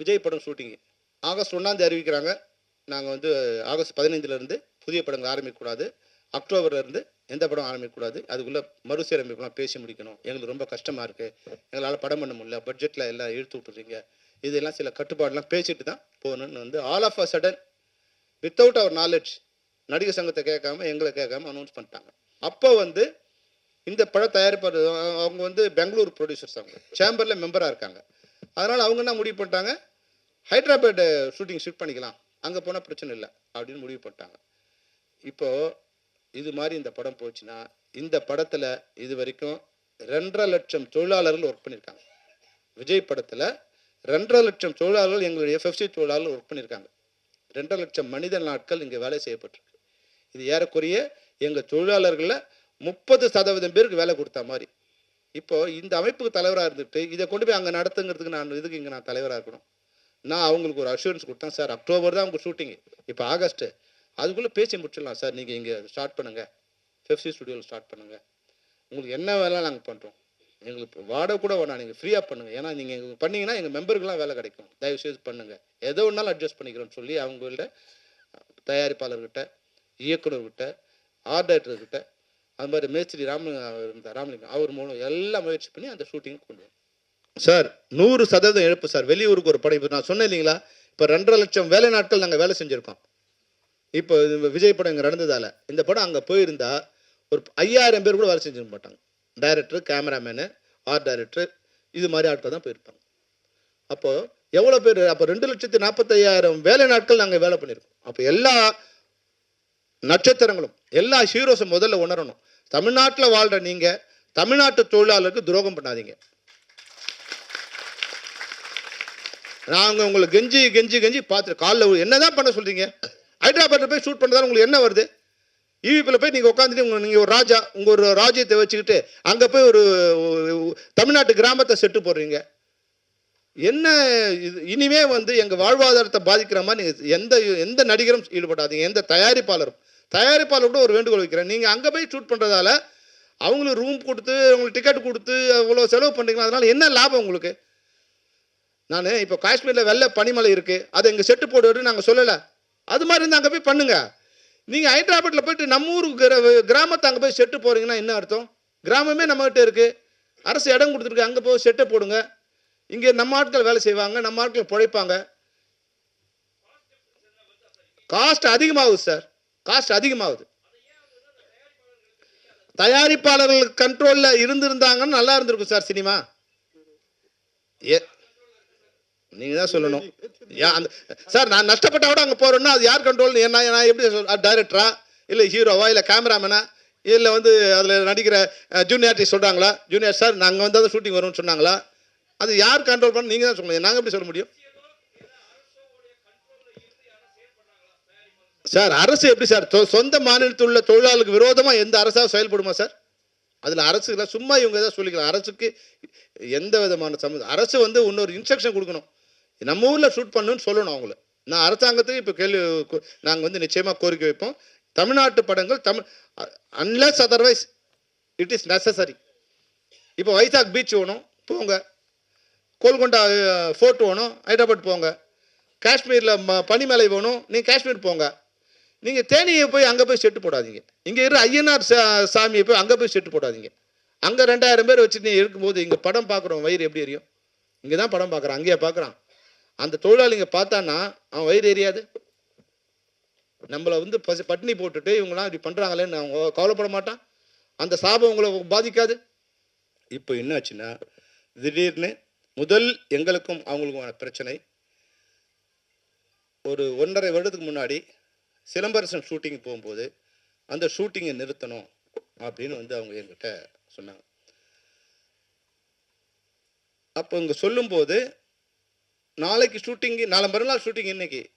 விஜய் படம் shooting August ஒன்றாந்தேதி அறிவிக்கிறாங்க. நாங்கள் வந்து ஆகஸ்ட் பதினைஞ்சிலேருந்து புதிய படங்கள் ஆரம்பிக்கக்கூடாது. அக்டோபர்லேருந்து எந்த படம் ஆரம்பிக்கக்கூடாது. அதுக்குள்ளே மறுசீரமைப்புலாம் பேசி முடிக்கணும். எங்களுக்கு ரொம்ப கஷ்டமாக இருக்குது எங்களால் படம் பண்ண முடியல. பட்ஜெட்டில் எல்லாம் இழுத்து விட்டுறீங்க. இதெல்லாம் சில கட்டுப்பாடுலாம் பேசிட்டு தான் போகணுன்னு வந்து all of a sudden without our knowledge நடிகர் சங்கத்தை கேட்காம எங்களை கேட்காம அனௌன்ஸ் பண்ணிட்டாங்க. அப்போ வந்து இந்த படம் தயாரிப்பாளர் அவங்க வந்து பெங்களூர் ப்ரொடியூசர்ஸ் அவங்க. சேம்பரில் மெம்பராக இருக்காங்க. அதனால் அவங்க என்ன முடிவு பண்ணிட்டாங்க? ஹைதராபாத் ஷூட்டிங் ஷூட் பண்ணிக்கலாம். அங்கே போனால் பிரச்சனை இல்லை அப்படின்னு முடிவு பண்ணிட்டாங்க. இப்போது இது மாதிரி இந்த படம் போச்சுன்னா இந்த படத்தில் இது வரைக்கும் ரெண்டரை லட்சம் தொழிலாளர்கள் ஒர்க் பண்ணியிருக்காங்க விஜய் படத்தில் ரெண்டரை லட்சம் தொழிலாளர்கள் எங்களுடைய எஃப்எஃப்சி தொழிலாளர்கள் ஒர்க் பண்ணியிருக்காங்க ரெண்டரை லட்சம் மனித நாட்கள் இங்கே வேலை செய்யப்பட்டிருக்கு. இது ஏறக்குறைய எங்கள் தொழிலாளர்களில் முப்பது சதவீதம் பேருக்கு வேலை கொடுத்த மாதிரி. இப்போது இந்த அமைப்புக்கு தலைவராக இருந்துட்டு இதை கொண்டு போய் அங்கே நடத்துங்கிறதுக்கு நான் இதுக்கு இங்கே நான் தலைவராக இருக்கணும். நான் அவங்களுக்கு ஒரு அஷூரன்ஸ் கொடுத்தேன் சார் அக்டோபர் தான் அவங்க ஷூட்டிங் இப்போ ஆகஸ்ட்டு அதுக்குள்ளே பேசி முடிச்சிடலாம் சார் நீங்கள் இங்கே ஸ்டார்ட் பண்ணுங்கள் ஃபெஃப்சி ஸ்டுடியோவில் ஸ்டார்ட் பண்ணுங்கள் உங்களுக்கு என்ன வேலை நாங்கள் பண்ணுறோம் எங்களுக்கு வாடகை கூட வேணாம். நீங்கள் ஃப்ரீயாக பண்ணுங்கள் ஏன்னா நீங்கள் எங்களுக்கு பண்ணீங்கன்னா எங்கள் மெம்பருக்குலாம் வேலை கிடைக்கும். தயவு செய்து பண்ணுங்கள் எதோ ஒன்றாலும் அட்ஜஸ்ட் பண்ணிக்கிறோன்னு சொல்லி அவங்கள்ட்ட தயாரிப்பாளர்கிட்ட இயக்குனர்கிட்ட ஆர்ட் டைரக்டர்கிட்ட அது மாதிரி மேஸ்திரி ராமலிங்கம் இருந்தார் ராமலிங்கம் அவர் மூலம் எல்லாம் முயற்சி பண்ணி அந்த ஷூட்டிங் கொண்டு வரும் சார் நூறு சதவீதம் இழப்பு சார். வெளியூருக்கு ஒரு படம் இப்போ நான் சொன்னேன் இல்லைங்களா? இப்போ ரெண்டரை லட்சம் வேலை நாட்கள் நாங்கள் வேலை செஞ்சுருக்கோம். இப்போ விஜய் படம் இங்கே நடந்ததால இந்த படம் அங்கே போயிருந்தா ஒரு ஐயாயிரம் பேர் கூட வேலை செஞ்சிருக்க மாட்டாங்க. டைரக்டர் கேமராமேனு ஆர்ட் டைரக்டர் இது மாதிரி ஆட்கள் தான் போயிருப்பாங்க. அப்போது எவ்வளோ பேர் அப்போ ரெண்டு லட்சத்தி நாற்பத்தையாயிரம் வேலை நாட்கள் நாங்கள் வேலை பண்ணியிருக்கோம் அப்போ எல்லா நட்சத்திரங்களும் எல்லா ஹீரோஸும் முதல்ல உணரணும். தமிழ்நாட்டில் வாழ்கிற நீங்கள் தமிழ்நாட்டு தொழிலாளருக்கு துரோகம் பண்ணாதீங்க. நாங்கள் உங்களை கெஞ்சி கெஞ்சி கெஞ்சி பார்த்து காலைல என்னதான் பண்ண சொல்கிறீங்க ஹைதராபாத்தில் போய் ஷூட் பண்ணுறதால உங்களுக்கு என்ன வருது? ஈவிப்பில் போய் நீங்கள் உட்காந்துட்டு உங்கள் நீங்கள் ஒரு ராஜா உங்கள் ஒரு ராஜ்யத்தை வச்சுக்கிட்டு அங்கே போய் ஒரு ஒரு தமிழ்நாட்டு கிராமத்தை செட்டு போடுறீங்க. என்ன இது? இனிமே வந்து எங்கள் வாழ்வாதாரத்தை பாதிக்கிற மாதிரி நீங்கள் எந்த எந்த நடிகரும் ஈடுபடாதீங்க. எந்த தயாரிப்பாளரும். தயாரிப்பாளர் கூட ஒரு வேண்டுகோள் வைக்கிறேன். நீங்கள் அங்கே போய் ஷூட் பண்ணுறதால அவங்களுக்கு ரூம் கொடுத்து அவங்களுக்கு டிக்கெட் கொடுத்து அவ்வளோ செலவு பண்ணுறீங்களா அதனால் என்ன லாபம் உங்களுக்கு? நான் இப்போ காஷ்மீரில் வெள்ளை பனிமலை இருக்குது அதை இங்கே செட்டு போடுன்னு நாங்கள் சொல்லலை. அது மாதிரி இருந்தால் அங்கே போய் பண்ணுங்க. நீங்கள் ஹைதராபாத்தில் போயிட்டு நம்ம ஊர் கிர- கிராமத்தை அங்கே போய் செட்டு போகிறீங்கன்னா என்ன அர்த்தம்? கிராமமே நம்மகிட்ட இருக்குது அரசு இடம் கொடுத்துருக்கு அங்கே போய் செட்டை போடுங்க. இங்கே நம்ம ஆட்கள் வேலை செய்வாங்க நம்ம ஆட்கள் பிழைப்பாங்க. காஸ்ட் அதிகமாகுது சார். காஸ்ட் அதிகமாகுது. தயாரிப்பாளர்கள் கண்ட்ரோலில் இருந்திருந்தாங்கன்னு நல்லா இருந்திருக்கும் சார் சினிமா. ஏ நீங்கள் தான் சொல்லணும். யா- அந்த சார் நான் நஷ்டப்பட்ட விட அங்கே போகிறேன்னா அது யார் கண்ட்ரோல் என்ன நான் எப்படி சொல் டைரக்டரா இல்லை ஹீரோவா இல்லை கேமராமேனா இல்லை வந்து அதில் நடிக்கிற ஜூனியர் ஆர்டிஸ்ட் சொல்கிறாங்களா ஜூனியர் சார் நாங்கள் வந்து அதை ஷூட்டிங் வரும்னு சொன்னாங்களா? அது யார் கண்ட்ரோல் பண்ண நீங்கள் தான் சொல்லணும் நாங்கள் எப்படி சொல்ல முடியும்? சார் அரசு எப்படி சார் சொ- சொந்த மாநிலத்தில் உள்ள தொழிலாளருக்கு விரோதமாக எந்த அரசாக செயல்படுமா சார் அதில் அரசு சும்மா இவங்க தான் சொல்லிக்கலாம். அரசுக்கு எந்த விதமான சம்மந்தம் அரசு வந்து இன்னொரு இன்ஸ்ட்ரக்ஷன் கொடுக்கணும். நம்ம ஊரில் ஷூட் பண்ணுன்னு சொல்லணும் அவங்கள. நான் அரசாங்கத்துக்கு இப்போ கேள்வி நாங்கள் வந்து நிச்சயமாக கோரிக்கை வைப்போம். தமிழ்நாட்டு படங்கள் Tamil unless otherwise it is necessary இப்போ வைசாக் பீச் வேணும் போங்க. கோல்கொண்டா ஃபோர்ட் வேணும் ஹைதராபாத் போங்க. காஷ்மீரில் ம பனிமலை வேணும் நீங்கள் காஷ்மீர் போங்க. நீங்கள் தேனியை போய் அங்கே போய் செட்டு போடாதீங்க. இங்கே இருக்கிற ஐயனார் சா சாமியை போய் அங்கே போய் செட்டு போடாதீங்க. அங்கே ரெண்டாயிரம் பேர் வச்சு நீ இருக்கும்போது இங்கே படம் பார்க்குறோம் வயிறு எப்படி எரியும்? இங்கே தான் படம் பார்க்குறான் அங்கேயே பார்க்குறான். அந்த தொழிலாளிங்க பார்த்தான்னா அவன் வயிறு எரியாது. நம்மளை வந்து பசி பட்டினி போட்டுட்டு இவங்களாம் இப்படி பண்ணுறாங்களேன்னு அவங்க கவலைப்பட மாட்டான். அந்த சாபம் உங்களை பாதிக்காது. இப்போ என்னாச்சுன்னா திடீர்னு முதல் எங்களுக்கும் அவங்களுக்குமான பிரச்சனை. ஒரு ஒன்றரை வருடத்துக்கு முன்னாடி சிலம்பரசன் ஷூட்டிங் போகும்போது அந்த ஷூட்டிங்கை நிறுத்தணும் அப்படின்னு வந்து அவங்க என்கிட்ட சொன்னாங்க. அப்போ இங்கே சொல்லும்போது நாளைக்கு ஷூட்டிங்கு நாளை மறுநாள் ஷூட்டிங் இன்னைக்கு.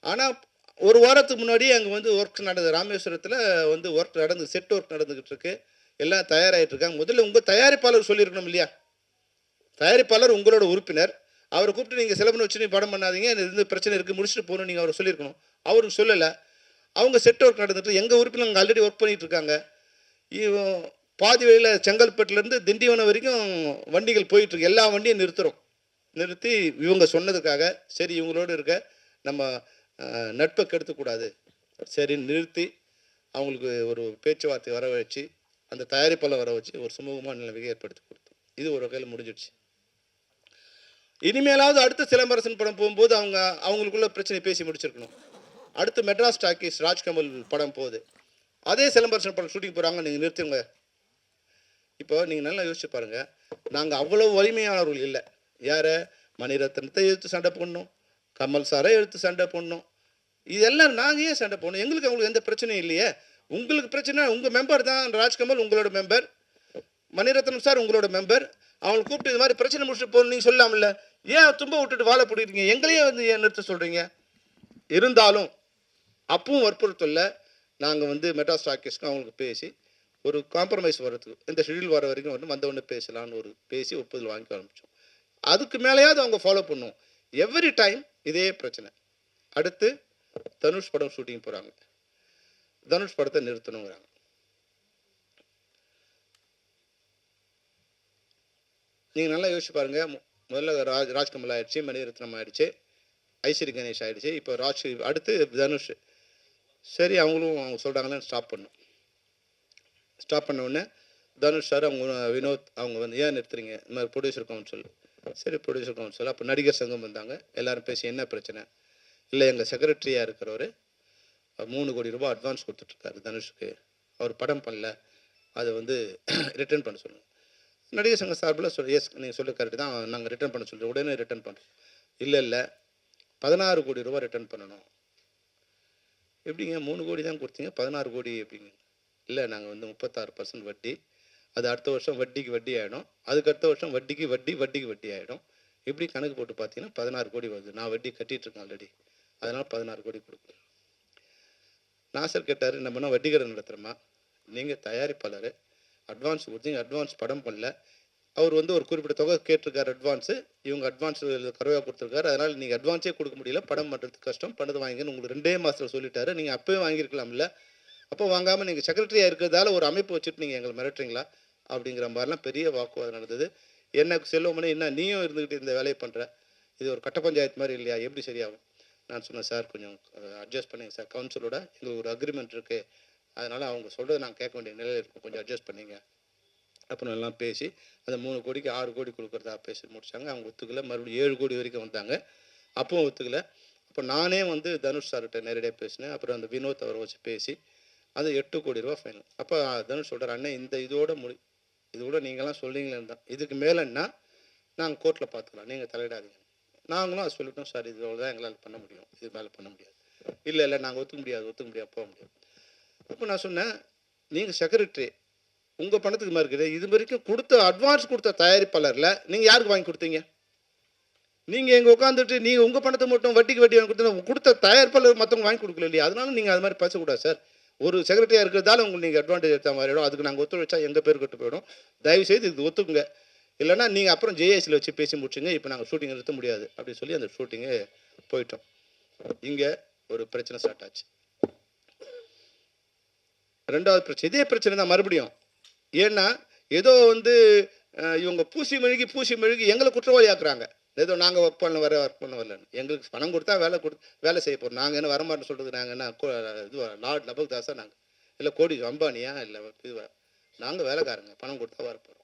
ஆனால் ஒரு வாரத்துக்கு முன்னாடி அங்கே வந்து ஒர்க் நடந்தது. ராமேஸ்வரத்தில் வந்து ஒர்க் நடந்து செட் ஒர்க் நடந்துக்கிட்டு இருக்கு. எல்லாம் தயாராகிட்டு இருக்காங்க. முதல்ல உங்கள் தயாரிப்பாளர் சொல்லியிருக்கணும் இல்லையா? தயாரிப்பாளர் உங்களோட உறுப்பினர். அவரை கூப்பிட்டு நீங்கள் செலவு வச்சு நீங்கள் படம் பண்ணாதீங்க. எனக்கு இந்த பிரச்சனை இருக்குது முடிச்சுட்டு போகணும் நீங்கள் அவரை சொல்லியிருக்கணும். அவருக்கு சொல்லலை. அவங்க செட் ஒர்க் நடந்துட்டு எங்கள் உறுப்பினர் அங்கே ஆல்ரெடி ஒர்க் பண்ணிகிட்டு இருக்காங்க. இவ- பாதி வழியில் செங்கல்பட்டுலேருந்து திண்டிவனம் வரைக்கும் வண்டிகள் போயிட்டுருக்கு எல்லா வண்டியும் நிறுத்துறோம். நிறுத்தி இவங்க சொன்னதுக்காக சரி இவங்களோடு இருக்க நம்ம நட்பை கெடுத்துக்கூடாது. சரி நிறுத்தி அவங்களுக்கு ஒரு பேச்சுவார்த்தை வர வச்சு அந்த தயாரிப்பெல்லாம் வர வச்சு ஒரு சுமூகமான நிலைமையை ஏற்படுத்தி கொடுத்தோம். இது ஒரு வகையில் முடிஞ்சிடுச்சு. இனிமேலாவது அடுத்த சிலம்பரசன் படம் போகும்போது அவங்க அவங்களுக்குள்ள பிரச்சனை பேசி முடிச்சிருக்கணும். அடுத்து மெட்ராஸ் டாக்கீஸ் ராஜ்கமல் படம் போகுது. அதே சிலம்பரசன் படம் ஷூட்டிங் போகிறாங்க நீங்கள் நிறுத்துங்க. இப்போ நீங்கள் நல்லா யோசிச்சு பாருங்கள் நாங்கள் அவ்வளோ வலிமையானவர்கள் இல்லை. யாரை? மணிரத்னத்தை எடுத்து சண்டை போடணும். கமல் சாரை எடுத்து சண்டை போடணும். இதெல்லாம் நாங்கள் ஏன் சண்டை போடணும்? எங்களுக்கு அவங்களுக்கு எந்த பிரச்சனையும் இல்லையே. உங்களுக்கு பிரச்சனை உங்கள் மெம்பர் தான் ராஜ்கமல் உங்களோட மெம்பர் மணிரத்னம் சார் உங்களோட மெம்பர் அவங்களை கூப்பிட்டு இது மாதிரி பிரச்சனை முடிச்சுட்டு போகணும் நீங்கள் சொல்லாமல்ல? ஏன் தும்ப விட்டுட்டு வாழை பிடிக்கிறீங்க எங்களையே வந்து ஏன் நிறுத்த சொல்கிறீங்க இருந்தாலும் அப்பவும் வற்புறுத்தல நாங்கள் வந்து மெட்ரா ஸ்டாக்கிஸ்க்கு அவங்களுக்கு பேசி ஒரு காம்ப்ரமைஸ் வர்றதுக்கு இந்த ஷெடியூல் வர வரைக்கும் வந்து வந்தவொடனே பேசலான்னு பேசலாம்னு ஒரு பேசி ஒப்புதல் வாங்கி ஆரம்பித்தோம் அதுக்கு மேலேயாவது அவங்க ஃபாலோ பண்ணும். எவ்ரி டைம் இதே பிரச்சனை. அடுத்து தனுஷ் படம் ஷூட்டிங் போகிறாங்க தனுஷ் படத்தை நிறுத்தணுங்கிறாங்க. நீங்கள் நல்லா யோசிச்சு பாருங்க. முதல்ல ராஜ் ராஜ்கமல் ஆயிடுச்சு மணிரத்னம் ஆயிடுச்சு ஐஸ்வரி கணேஷ் ஆயிடுச்சு இப்போ ராஜ் அடுத்து தனுஷ். சரி அவங்களும் அவங்க சொல்கிறாங்களே ஸ்டாப் பண்ணும். ஸ்டாப் பண்ண உடனே தனுஷ் சார் அவங்க வினோத் அவங்க வந்து ஏன் நிறுத்துறீங்க? இந்த மாதிரி ப்ரொடியூசர் கவுன்சில் சரி ப்ரொடியூசர் கவுன்சில் அப்போ நடிகர் சங்கம் வந்தாங்க. எல்லாரும் பேசி என்ன பிரச்சனை? இல்லை எங்கள் செக்ரட்டரியாக இருக்கிறவர் மூணு கோடி ரூபாய் அட்வான்ஸ் கொடுத்துட்ருக்காரு தனுஷுக்கு. அவர் படம் பண்ணல. அதை வந்து ரிட்டர்ன் பண்ண சொல்லுங்கள் நடிகர் சங்க சார்பில் சொல் எஸ் நீங்கள் சொல்ல கரெக்ட் தான். நாங்கள் ரிட்டர்ன் பண்ண சொல்கிறோம் உடனே ரிட்டர்ன் பண்ணுறோம் இல்லை இல்லை. பதினாறு கோடி ரூபா ரிட்டர்ன் பண்ணணும். எப்படிங்க? மூணு கோடி தான் கொடுத்தீங்க. பதினாறு கோடி எப்படிங்க? இல்லை நாங்கள் வந்து முப்பத்தாறு பர்சன்ட் வட்டி. அது அடுத்த வருஷம் வட்டிக்கு வட்டி ஆகிடும் அதுக்கு அடுத்த வருஷம் வட்டிக்கு வட்டி வட்டிக்கு வட்டி ஆகிடும் இப்படி கணக்கு போட்டு பார்த்தீங்கன்னா பதினாறு கோடி வருது. நான் வட்டி கட்டிட்டு இருக்கேன் ஆல்ரெடி அதனால் பதினாறு கோடி கொடுக்குறேன். நாசர் கேட்டார் நம்ம என்ன வட்டி கடை நடத்துகிறோமா நீங்கள் தயாரிப்பாளர் அட்வான்ஸ் கொடுத்தீங்க அட்வான்ஸ் படம் பண்ணல. அவர் வந்து ஒரு குறிப்பிட்ட தொகை கேட்டிருக்காரு அட்வான்ஸு இவங்க அட்வான்ஸ் குறைவாக கொடுத்துருக்காரு. அதனால் நீங்கள் அட்வான்ஸே கொடுக்க முடியல. படம் பண்ணுறதுக்கு கஷ்டம். பண்ணது வாங்கிங்கன்னு உங்களுக்கு ரெண்டே மாதத்தில் சொல்லிட்டாரு. நீங்கள் அப்போவே வாங்கியிருக்கலாம்ல. அப்போ வாங்காமல் நீங்கள் செக்ரட்டரியாக இருக்கிறதால ஒரு அமைப்பு வச்சுட்டு நீங்கள் எங்களை மிரட்டுறீங்களா? அப்படிங்கிற மாதிரிலாம் பெரிய வாக்குவாதம் நடந்தது. என்ன செல்வமணி என்ன நீயும் இருந்துக்கிட்டு இந்த வேலையை பண்ணுற இது ஒரு கட்ட பஞ்சாயத்து மாதிரி இல்லையா? எப்படி சரியாகும்? நான் சொன்னேன் சார் கொஞ்சம் அட்ஜஸ்ட் பண்ணுங்க சார். கவுன்சிலோட எங்களுக்கு ஒரு அக்ரிமெண்ட் இருக்குது அதனால் அவங்க சொல்கிறத நாங்கள் கேட்க வேண்டிய நிலையில் இருக்கும். கொஞ்சம் அட்ஜஸ்ட் பண்ணிங்க. அப்புறம் எல்லாம் பேசி அந்த மூணு கோடிக்கு ஆறு கோடி கொடுக்குறதா பேசி முடிச்சாங்க. அவங்க ஒத்துக்கல. மறுபடியும் ஏழு கோடி வரைக்கும் வந்தாங்க. அப்பவும் ஒத்துக்கலை. அப்போ நானே வந்து தனுஷ் சார்கிட்ட நேரடியாக பேசினேன். அப்புறம் அந்த வினோத் அவரை வச்சு பேசி அது எட்டு கோடி ரூபா ஃபைனல் அப்போ தனுஷ் சொல்கிறார் அண்ணன் இந்த இதோட முடி இது கூட நீங்களாம் சொல்றீங்களே தான் இதுக்கு மேலேன்னா நாங்கள் கோர்ட்டில் பார்த்துக்கலாம் நீங்கள் தலையிடாதீங்க. நாங்களும் அதை சொல்லிட்டோம். சார் இதோட தான் எங்களால் பண்ண முடியும். இது மேலே பண்ண முடியாது. இல்லை இல்லை நாங்கள் ஒத்துக்க முடியாது. ஒத்துக்க முடியாது. போக முடியாது. அப்போ நான் சொன்னேன் நீங்கள் செக்ரட்டரி உங்கள் பணத்துக்கு மாதிரி இருக்குது. இது வரைக்கும் கொடுத்த அட்வான்ஸ் கொடுத்த தயாரிப்பாளரில் நீங்கள் யாருக்கு வாங்கி கொடுத்தீங்க? நீங்கள் எங்கே உட்காந்துட்டு நீங்கள் உங்கள் பணத்தை மட்டும் வட்டிக்கு வட்டி வாங்கி கொடுத்தா கொடுத்த தயாரிப்பாளர் மற்றவங்க வாங்கி கொடுக்கல இல்லையா அதனால நீங்கள் அது மாதிரி பேசக்கூடாது சார். ஒரு செக்ரட்டரியாக இருக்கிறதால உங்களுக்கு நீங்கள் அட்வான்டேஜ் எடுத்த மாதிரி ஆயிடும். அதுக்கு நாங்கள் ஒத்துழைச்சா எங்கள் பேர் கட்டு போயிடும். தயவு செய்து இது ஒத்துக்குங்க. இல்லைன்னா நீங்கள் அப்புறம் ஜேஏசியில் வச்சு பேசி முடிச்சுங்க. இப்போ நாங்கள் ஷூட்டிங் நிறுத்த முடியாது. அப்படின்னு சொல்லி அந்த ஷூட்டிங்கு போயிட்டோம். இங்கே ஒரு பிரச்சனை ஸ்டார்ட் ஆச்சு. ரெண்டாவது பிரச்சனை. இதே பிரச்சனை தான் மறுபடியும். ஏன்னா ஏதோ வந்து இவங்க பூசி மெழுகி பூசி மெழுகி எங்களை குற்றவாளி ஆக்குறாங்க. ஏதோ நாங்கள் ஒர்க் பண்ண வர ஒர்க் பண்ண வரலன்னு எங்களுக்கு பணம் கொடுத்தா வேலை கொடு வேலை செய்ய போகிறோம் நாங்கள் என்ன வரமாட்டோம்னு சொல்கிறது நாங்கள் என்ன கோ- இது லார்ட் லபக் தாஸா நாங்கள் இல்லை கோடி அம்பானியா இல்லை இதுவா நாங்கள் வேலைக்காரங்க பணம் கொடுத்தா வர போகிறோம்